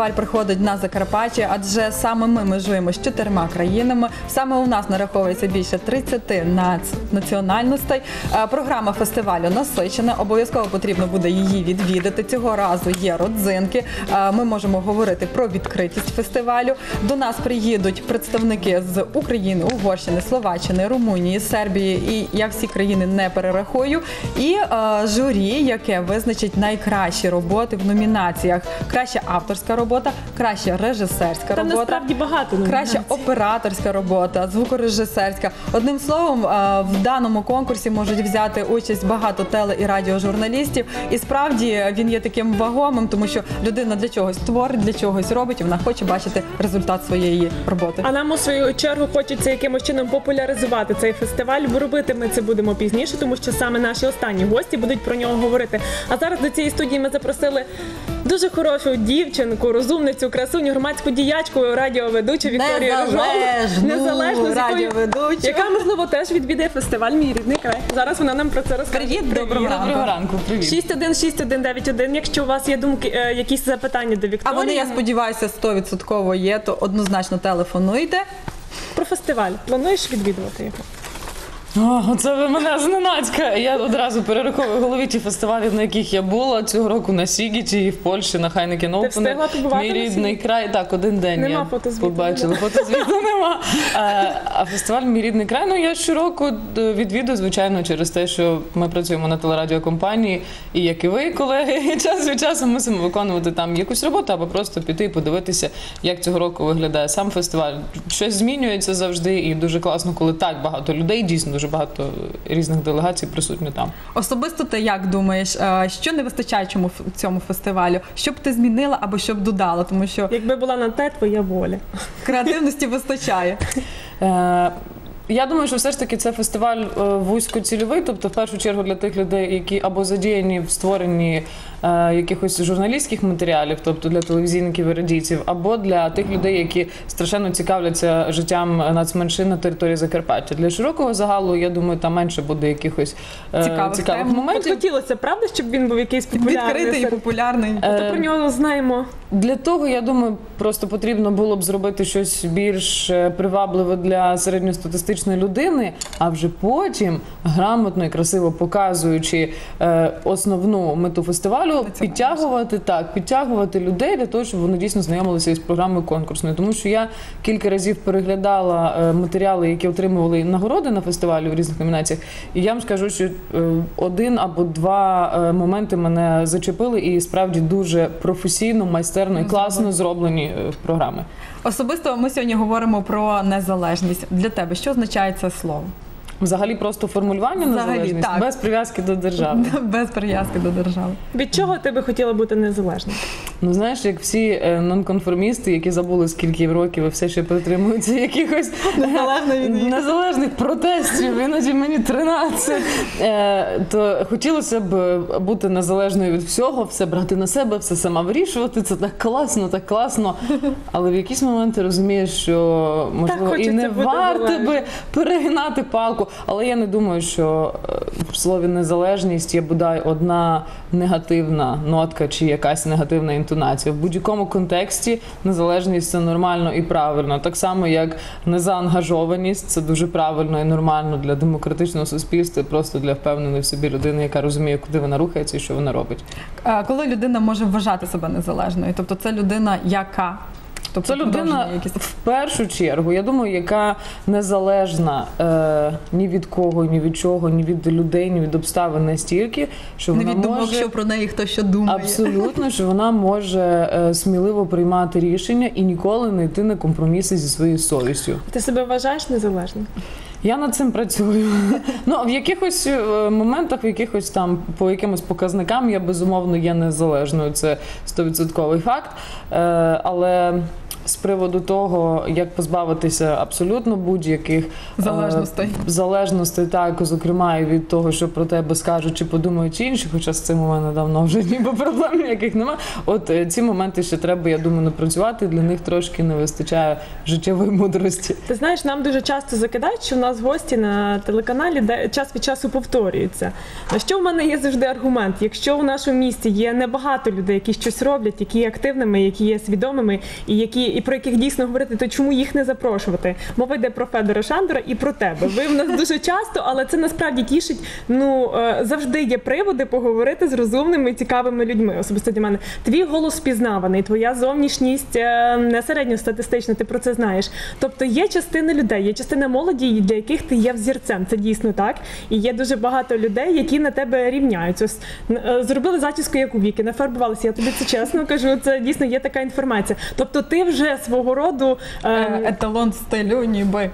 Фестиваль приходить на Закарпаття, адже саме ми межуємо з чотирма країнами. Саме у нас нараховується більше 30 національностей. Е, Програма фестивалю насичена. Обов'язково потрібно буде її відвідати. Цього разу є родзинки. Е, Ми можемо говорити про відкритість фестивалю. До нас приїдуть представники з України, Угорщини, Словаччини, Румунії, Сербії і я всі країни не перерахую. І е, журі, яке визначить найкращі роботи в номінаціях: краща авторська робота, краща режисерська Там робота. насправді багато номінацій. Краща операторська робота, звукорежисерська. Одним словом, е, в даному конкурсі можуть взяти участь багато теле і радіожурналістів. І справді він є таким вагомим, тому що людина для чогось творить, для чогось робить, і вона хоче бачити результат своєї роботи. А нам у свою чергу хочеться якимось чином популяризувати цей фестиваль. Бо робити ми це будемо пізніше, тому що саме наші останні гості будуть про нього говорити. А зараз до цієї студії ми запросили дуже хорошу дівчинку, розумницю, красуню, громадську діячку, радіоведучу Вікторію Рожову. Незалежну Незалежну, з якою- радіоведучу. яка можливо теж відвідає фестиваль Мій рідний край. Зараз вона нам про це розкаже. Привіт, доброго ранку. Доброго ранку, привіт. 616191. Якщо у вас є думки, е, якісь запитання до А Вікторії вони, я сподіваюся, 100% є, то однозначно телефонуйте. про фестиваль, плануєш відвідувати його? О, це ви мене зненацька. Я одразу перераховую голові ті фестивалі, на яких я була цього року на Сігіті і в Польщі на Хайнекен побувати Мій рідний край. Так, один день Нема я фотозвіту, побачила. Фотозвіту нема. Е, А фестиваль Мій рідний край. Ну я щороку е, відвідую, звичайно, через те, що ми працюємо на телерадіокомпанії, і як і ви, колеги, час від часу мусимо виконувати там якусь роботу, або просто піти і подивитися, як цього року виглядає сам фестиваль. Щось змінюється завжди, і дуже класно, коли так багато людей, дійсно дуже багато різних делегацій присутні там. Особисто ти як думаєш, е, що не вистачає чому в цьому фестивалю? Що б ти змінила або що б додала? Тому що Якби була на те твоя воля. креативності вистачає. Е, Я думаю, що все ж таки це фестиваль е, вузькоцільовий, тобто в першу чергу для тих людей, які або задіяні в створенні якихось журналістських матеріалів, тобто для телевізійників і радійців, або для тих людей, які страшенно цікавляться життям нацменшин на території Закарпаття. Для широкого загалу, я думаю, там менше буде якихось е, Цікавих цікавих моментів. хотілося, правда, щоб він був якийсь популярний. Відкритий і популярний. Е, То про нього знаємо. Для того, я думаю, просто потрібно було б зробити щось більш е, привабливе для середньостатистичної людини, а вже потім грамотно і красиво показуючи е, основну мету фестивалю, підтягувати так, підтягувати людей для того, щоб вони дійсно знайомилися із програмою конкурсною. Тому що я кілька разів переглядала е, матеріали, які отримували нагороди на фестивалі в різних номінаціях, і я вам скажу, що е, один або два е, моменти мене зачепили, і справді дуже професійно, майстерно і класно зроблені програми. Особисто ми сьогодні говоримо про незалежність. Для тебе що означає це слово? Взагалі, просто формулювання Взагалі, незалежність так. без прив'язки до держави. Без прив'язки до держави. Від чого ти би хотіла бути незалежним? Ну знаєш, як всі е, нонконформісти, які забули скільки років і все ще притримуються якихось незалежних протестів, іноді мені 13, е, то хотілося б бути незалежною від всього, все брати на себе, все сама вирішувати. Це так класно, так класно. Але в якісь моменти розумієш, що можливо і не варто би перегинати палку. Але я не думаю, що е, в слові незалежність є бодай одна негативна нотка чи якась негативна інтонація. В будь-якому контексті незалежність це нормально і правильно. Так само, як незаангажованість це дуже правильно і нормально для демократичного суспільства, просто для впевненої в собі людини, яка розуміє, куди вона рухається і що вона робить. Коли людина може вважати себе незалежною, тобто це людина, яка тобто Це людина якісь в першу чергу, я думаю, яка незалежна е, ні від кого, ні від чого, ні від людей, ні від обставин настільки, що не вона від думок, може що про неї хто що думає. абсолютно, що вона може е, сміливо приймати рішення і ніколи не йти на компроміси зі своєю совістю. Ти себе вважаєш незалежним? Я над цим працюю. Ну в якихось е, моментах, в якихось там по якимось показникам я безумовно є незалежною. Це стовідсотковий факт. Е, Але з приводу того, як позбавитися абсолютно будь-яких е, Залежностей. залежностей, так, зокрема, і від того, що про тебе скажуть чи подумають інші, хоча з цим у мене давно вже ніби проблем ніяких немає. От е, ці моменти ще треба, я думаю, напрацювати. Для них трошки не вистачає життєвої мудрості. Ти знаєш, нам дуже часто закидають, що у нас гості на телеканалі де час від часу повторюються. На що в мене є завжди аргумент? Якщо в нашому місті є небагато людей, які щось роблять, які є активними, які є свідомими, і які і про яких дійсно говорити, то чому їх не запрошувати? Мова йде про Федора Шандора і про тебе. Ви в нас дуже часто, але це насправді тішить. Ну е, завжди є приводи поговорити з розумними цікавими людьми. Особисто для мене твій голос впізнаваний, твоя зовнішність е, не середньостатистична, ти про це знаєш. Тобто є частина людей, є частина молоді, для яких ти є взірцем. Це дійсно так. І є дуже багато людей, які на тебе рівняються. Е, Зробили зачіску, як у віки, нафарбувалися. Я тобі це чесно кажу. Це дійсно є така інформація. Тобто, ти вже свого роду. е, Е, Еталон стилю, ніби.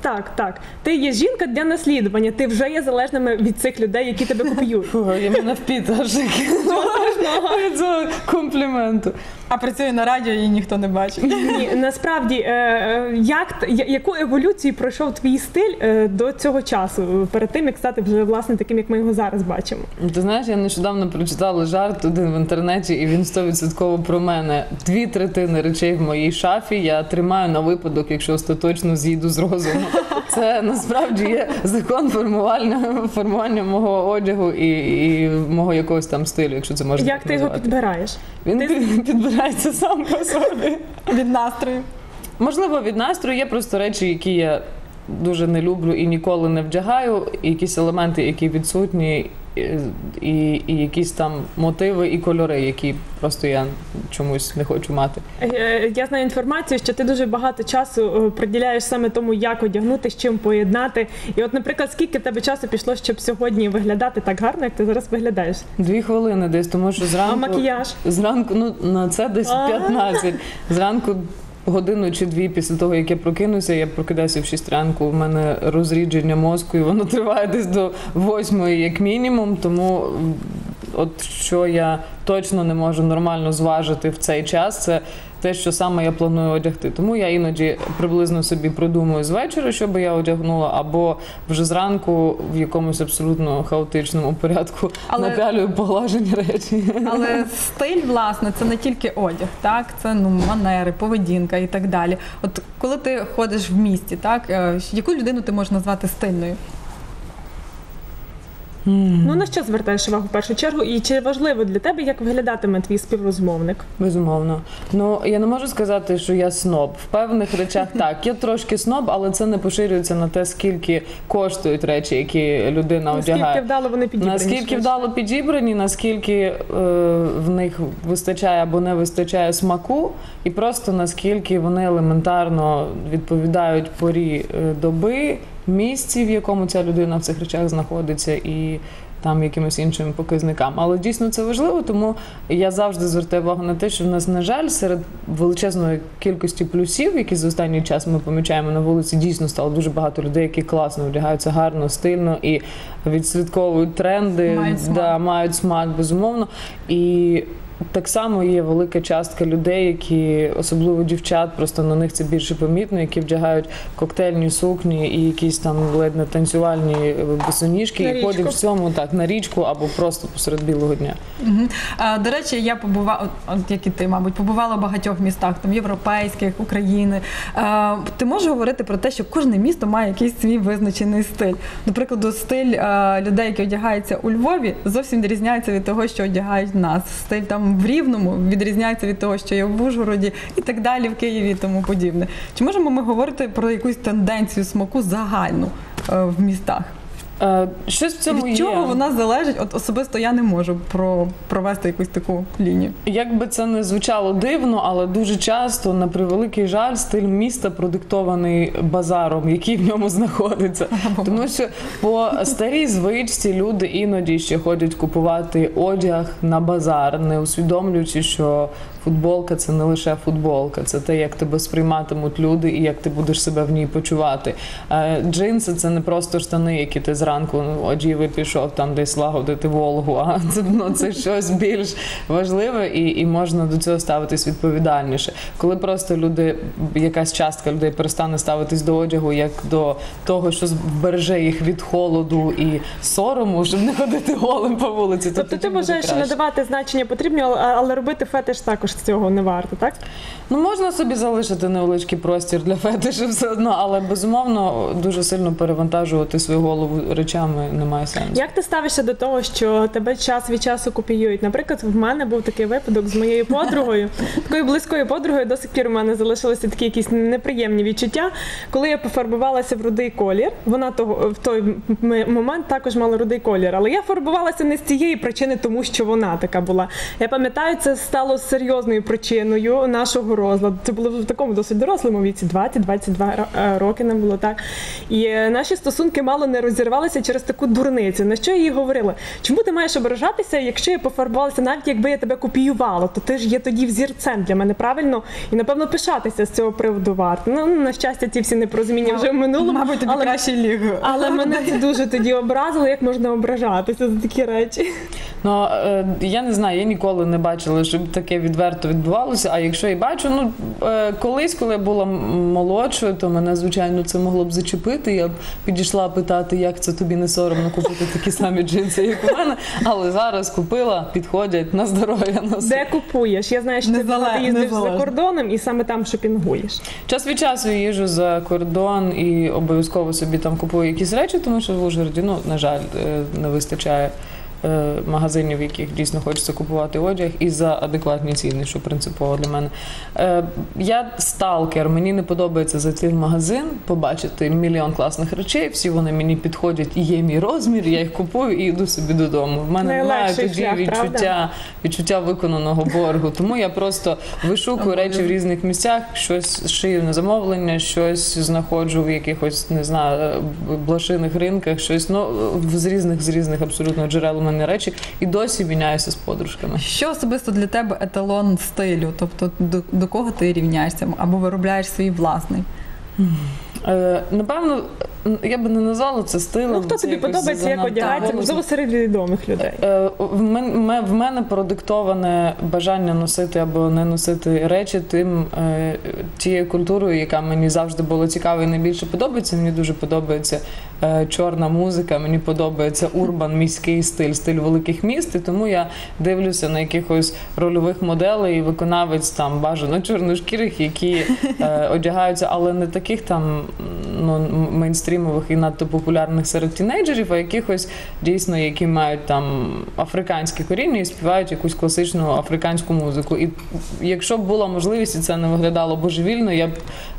так, так. Ти є жінка для наслідування. Ти вже є залежними від цих людей, які тебе копіюють. Фу, я мене впіт аж від цього компліменту. А працює на радіо, її ніхто не бачить. Ні, насправді, е, е, як яку еволюцію пройшов твій стиль е, до цього часу, перед тим як стати вже власне таким, як ми його зараз бачимо? Ти знаєш, я нещодавно прочитала жарт один в інтернеті, і він стовідсотково про мене. Дві третини речей в моїй шафі я тримаю на випадок, якщо остаточно з'їду з розуму. Це насправді є закон формування, формування мого одягу і, і мого якогось там стилю, якщо це можна. Як ти його підбираєш? Він ти- підбирається сам по собі. Від настрою. Можливо, від настрою є просто речі, які я дуже не люблю і ніколи не вдягаю, якісь елементи, які відсутні, і, і, якісь там мотиви і кольори, які просто я чомусь не хочу мати. Е, Я знаю інформацію, що ти дуже багато часу е, приділяєш саме тому, як одягнути, з чим поєднати. І от, наприклад, скільки в тебе часу пішло, щоб сьогодні виглядати так гарно, як ти зараз виглядаєш? Дві хвилини десь, тому що А зранку макіяж? зранку, ну на це десь А. 15. Зранку. Годину чи дві після того, як я прокинуся, я прокидаюся в 6 ранку. У мене розрідження мозку, і воно триває десь до восьмої, як мінімум. Тому от що я точно не можу нормально зважити в цей час, це те, що саме я планую одягти. Тому я іноді приблизно собі продумую з вечора, що би я одягнула, або вже зранку в якомусь абсолютно хаотичному порядку Але- напялюю поглажені речі. Але стиль, власне, це не тільки одяг, так це ну манери, поведінка і так далі. От коли ти ходиш в місті, так е, яку людину ти можеш назвати стильною? Ну на що звертаєш увагу в першу чергу? І чи важливо для тебе, як виглядатиме твій співрозмовник? Безумовно. Ну я не можу сказати, що я сноб. В певних речах так. Я трошки сноб, але це не поширюється на те, скільки коштують речі, які людина Наскільки одягає. вдало вони підібрані? Наскільки вдало підібрані, наскільки е, в них вистачає або не вистачає смаку, і просто наскільки вони елементарно відповідають порі е, доби, місці, в якому ця людина в цих речах знаходиться, і там якимось іншим показникам. Але дійсно це важливо, тому я завжди звертаю увагу на те, що в нас, на жаль, серед величезної кількості плюсів, які за останній час ми помічаємо на вулиці, дійсно стало дуже багато людей, які класно вдягаються гарно, стильно і відслідковують тренди, Мають смак. Да, мають смак, безумовно. І так само є велика частка людей, які, особливо дівчат, просто на них це більше помітно, які вдягають коктейльні сукні і якісь там ледь не танцювальні е, босоніжки і ходять в цьому так на річку або просто посеред білого дня. Угу. А, до речі, я побувала, от, як і ти, мабуть, побувала в багатьох містах, там європейських, України. А, ти можеш говорити про те, що кожне місто має якийсь свій визначений стиль. До прикладу, стиль а, людей, які одягаються у Львові, зовсім відрізняється від того, що одягають нас. Стиль там в Рівному відрізняється від того, що є в Ужгороді, і так далі, в Києві і тому подібне. Чи можемо ми говорити про якусь тенденцію смаку загальну е, в містах? Е, Щось в цьому Від чого є. вона залежить? От особисто я не можу про провести якусь таку лінію. Як би це не звучало дивно, але дуже часто, на превеликий жаль, стиль міста продиктований базаром, який в ньому знаходиться. Тому що по старій звичці люди іноді ще ходять купувати одяг на базар, не усвідомлюючи, що футболка це не лише футболка, це те, як тебе сприйматимуть люди і як ти будеш себе в ній почувати. Е, Джинси це не просто штани, які ти зранку ну, одів і пішов там десь лагодити Волгу, а це, ну, це щось більш важливе і, і можна до цього ставитись відповідальніше. Коли просто люди, якась частка людей перестане ставитись до одягу як до того, що збереже їх від холоду і сорому, щоб не ходити голим по вулиці. то Тобто ти вважаєш, що надавати значення потрібно, але робити фетиш також цього не варто, так? Ну можна собі залишити невеличкий простір для фетишу все одно, але безумовно дуже сильно перевантажувати свою голову речами немає сенсу. Як ти ставишся до того, що тебе час від часу копіюють? Наприклад, в мене був такий випадок з моєю подругою, такою близькою подругою. До сих пір у мене залишилися такі якісь неприємні відчуття. Коли я пофарбувалася в рудий колір, вона того в той момент також мала рудий колір. Але я фарбувалася не з цієї причини, тому що вона така була. Я пам'ятаю, це стало серйозною причиною нашого розладу. Це було в такому досить дорослому віці, 20-22 е, роки нам було так. І е, наші стосунки мало не розірвалися через таку дурницю. На що я їй говорила? Чому ти маєш ображатися, якщо я пофарбувалася, навіть якби я тебе копіювала, то ти ж є тоді взірцем для мене правильно і напевно пишатися з цього приводу варто. Ну на щастя, ці всі непорозуміння вже в минулому. Мабуть, тобі але, краще ліг. але мене це дуже тоді образило, як можна ображатися за такі речі. Ну е, я не знаю, я ніколи не бачила, щоб таке відверто відбувалося. А якщо і бачу, ну е, колись, коли я була молодшою, то мене звичайно це могло б зачепити. Я б підійшла питати, як це тобі не соромно купити такі самі джинси, як у мене. Але зараз купила, підходять на здоров'я носи. Де купуєш? Я знаю, що ти багато їздиш за кордоном і саме там шопінгуєш. Час від часу їжу за кордон і обов'язково собі там купую якісь речі, тому що в Ужгороді, ну, на жаль, е, не вистачає магазинів, в яких дійсно хочеться купувати одяг, і за адекватні ціни, що принципово для мене. Е, Я сталкер, мені не подобається зайти в магазин, побачити мільйон класних речей, всі вони мені підходять і є мій розмір, я їх купую і йду собі додому. В мене немає тоді відчуття відчуття виконаного боргу. Тому я просто вишукую речі в різних місцях, щось шию на замовлення, щось знаходжу в якихось не знаю е, блошиних ринках, щось ну з різних з різних абсолютно джерел мене речі, і досі міняюся з подружками. Що особисто для тебе еталон стилю? Тобто до, до кого ти рівняєшся або виробляєш свій власний? Е, напевно, я би не назвала це стилем. Ну хто тобі подобається, як одягається, можливо, серед відомих людей. Е, В мене, в мене продиктоване бажання носити або не носити речі тим е, тією культурою, яка мені завжди була цікава і найбільше подобається. Мені дуже подобається е, чорна музика, мені подобається урбан, міський стиль, стиль великих міст. І тому я дивлюся на якихось рольових моделей і виконавець там бажано чорношкірих, які е, одягаються, але не таких там ну, м- мейнстрімових і надто популярних серед тінейджерів, а якихось дійсно, які мають там африканське коріння і співають якусь класичну африканську музику. І якщо б була можливість, і це не виглядало божевільно, я б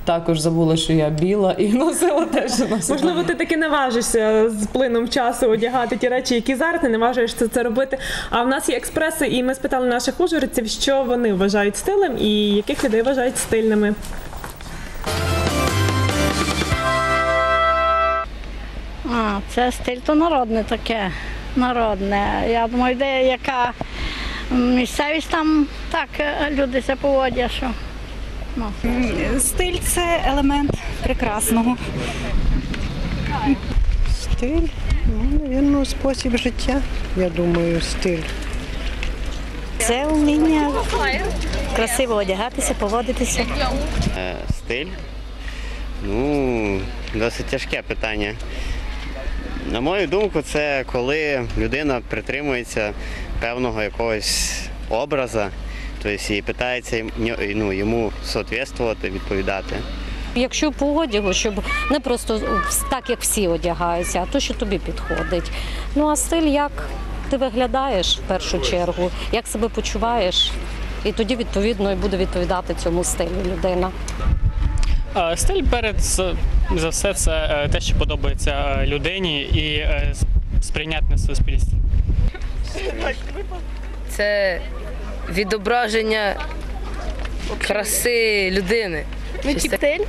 також забула, що я біла і носила те, що носила. Можливо, ти таки наважишся з плином часу одягати ті речі, які зараз не наважуєшся це робити. А в нас є експреси, і ми спитали наших ужгородців, що вони вважають стилем і яких людей вважають стильними. А, це стиль то народне таке. Народне. Я думаю, де яка місцевість там так е, люди це поводять, що ну. Стиль це елемент прекрасного. Стиль, ну, навірно, спосіб життя, я думаю, стиль. Це вміння красиво одягатися, поводитися. Е, Стиль? Ну, досить тяжке питання. На мою думку, це коли людина притримується певного якогось образа, тобто і питається ну, йому соответствувати, відповідати. Якщо по одягу, щоб не просто так, як всі одягаються, а то, що тобі підходить. Ну а стиль, як ти виглядаєш в першу чергу, як себе почуваєш, і тоді відповідно і буде відповідати цьому стилю людина. Стиль перед за все це е, те, що подобається е, людині і е, сприйнятне суспільстві. це відображення краси людини. Стиль.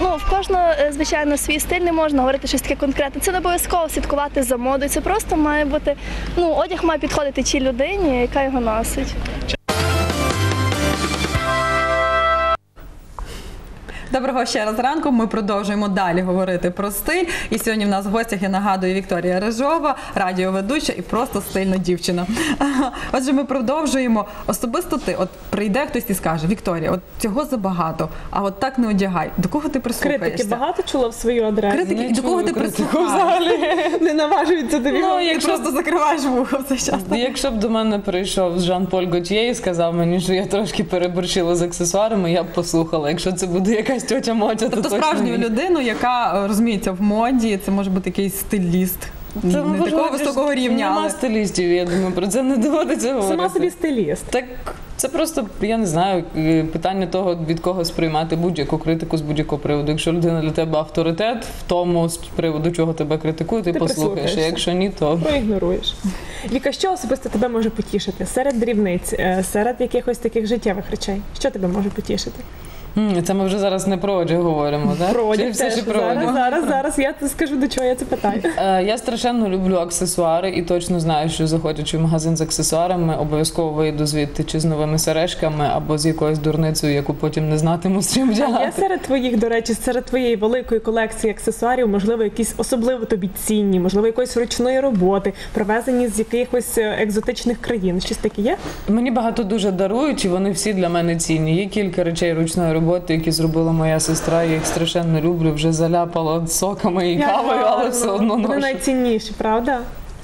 Ну, в кожного, звичайно, свій стиль не можна говорити щось таке конкретне. Це не обов'язково слідкувати за модою. Це просто має бути, ну, одяг має підходити тій людині, яка його носить. Доброго ще раз ранку. Ми продовжуємо далі говорити про стиль. І сьогодні в нас в гостях я нагадую Вікторія Режова, радіоведуча і просто стильна дівчина. Отже, ми продовжуємо. Особисто ти, от прийде хтось і скаже: Вікторія, от цього забагато, а от так не одягай. До кого ти прислухаєшся? Критики багато чула в свою адресу? Критики, Не до кого ти прислухаєшся? Не наважуються тобі. Ну, говорити. Ти просто закриваєш вухо все час. Якщо б до мене прийшов Жан-Поль Готьє і сказав мені, що я трошки переборщила з аксесуарами, я б послухала. Якщо це буде якась тьотя Мотя, то Тобто точно справжню ні. людину, яка е, розуміється в моді, це може бути якийсь стиліст. Це, не можливо, такого високого рівня, Нема але стилістів, я думаю, про це не доводиться говорити. Сама собі стиліст. Так це просто, я не знаю, е, питання того, від кого сприймати будь-яку критику з будь-якого приводу. Якщо людина для тебе авторитет в тому, з приводу чого тебе критикують, ти, Ти послухаєш. А якщо ні, то Проігноруєш. Віка, що особисто тебе може потішити? Серед дрібниць, е, серед якихось таких життєвих речей. Що тебе може потішити? Це ми вже зараз не про одяг говоримо, так? Про одяг все теж. про Зараз, одяг? зараз, зараз я це скажу, до чого я це питаю. Е, Я страшенно люблю аксесуари і точно знаю, що заходячи в магазин з аксесуарами, обов'язково вийду звідти чи з новими сережками або з якоюсь дурницею, яку потім не знатиму з чим вдягати. серед твоїх, до речі, серед твоєї великої колекції аксесуарів, можливо, якісь особливо тобі цінні, можливо, якоїсь ручної роботи, привезені з якихось е, екзотичних країн. Щось таке є? Мені багато дуже дарують, і вони всі для мене цінні. Є кілька речей ручної роботи, які зробила моя сестра. Я їх страшенно люблю. Вже заляпала соками і кавою, але гарно. все одно Вони найцінніші, правда?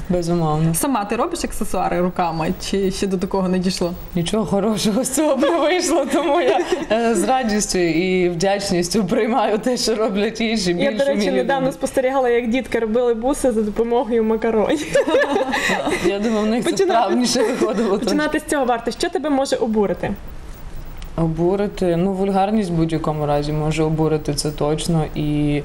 Безумовно. сама ти робиш аксесуари руками, чи ще до такого не дійшло? Нічого хорошого з цього не вийшло, тому я е, з радістю і вдячністю приймаю те, що роблять інші. Я, до речі, недавно спостерігала, як дітки робили буси за допомогою макаронів. Я думаю, в них це вправніше виходило. Починати з цього варто. Що тебе може обурити? Обурити. Ну, вульгарність в будь-якому разі може обурити це точно. І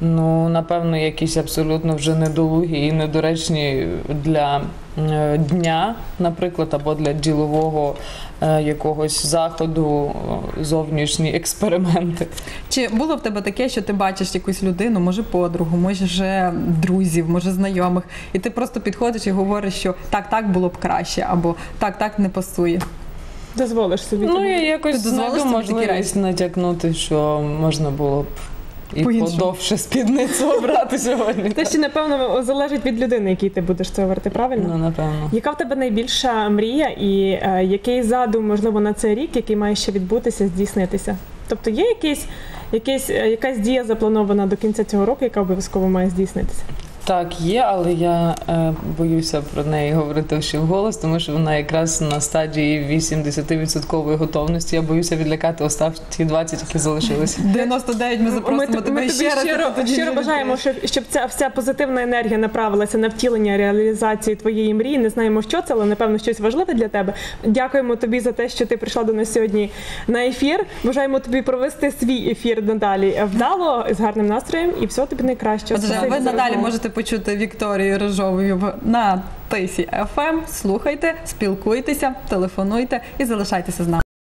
ну, напевно, якісь абсолютно вже недолугі і недоречні для е, дня, наприклад, або для ділового е, якогось заходу, зовнішні експерименти. Чи було в тебе таке, що ти бачиш якусь людину, може подругу, може друзів, може знайомих, і ти просто підходиш і говориш, що так, так було б краще, або так, так не пасує. Дозволиш собі. Ну, я якось знайду можливість натякнути, що можна було б і По-іншому. подовше спідницю обрати сьогодні. Те ще, напевно, залежить від людини, якій ти будеш це говорити, правильно? Ну, напевно. Яка в тебе найбільша мрія і е, який задум, можливо, на цей рік, який має ще відбутися, здійснитися? Тобто є якийсь, якийсь, е, якась дія запланована до кінця цього року, яка обов'язково має здійснитися? Так, є, але я е, боюся про неї говорити ще вголос, тому що вона якраз на стадії 80% готовності. Я боюся відлякати останні 20, які залишилися. 99 ми запросимо ми, тебе ми ще тобі раз. щиро, тоді щиро бажаємо, щоб, щоб ця вся позитивна енергія направилася на втілення реалізації твоєї мрії. Не знаємо, що це, але напевно щось важливе для тебе. Дякуємо тобі за те, що ти прийшла до нас сьогодні на ефір. Бажаємо тобі провести свій ефір надалі вдало з гарним настроєм і всього тобі найкращого. Отже, ви надалі можете почути Вікторію Рожовою на Тисі FM. Слухайте, спілкуйтеся, телефонуйте і залишайтеся з нами.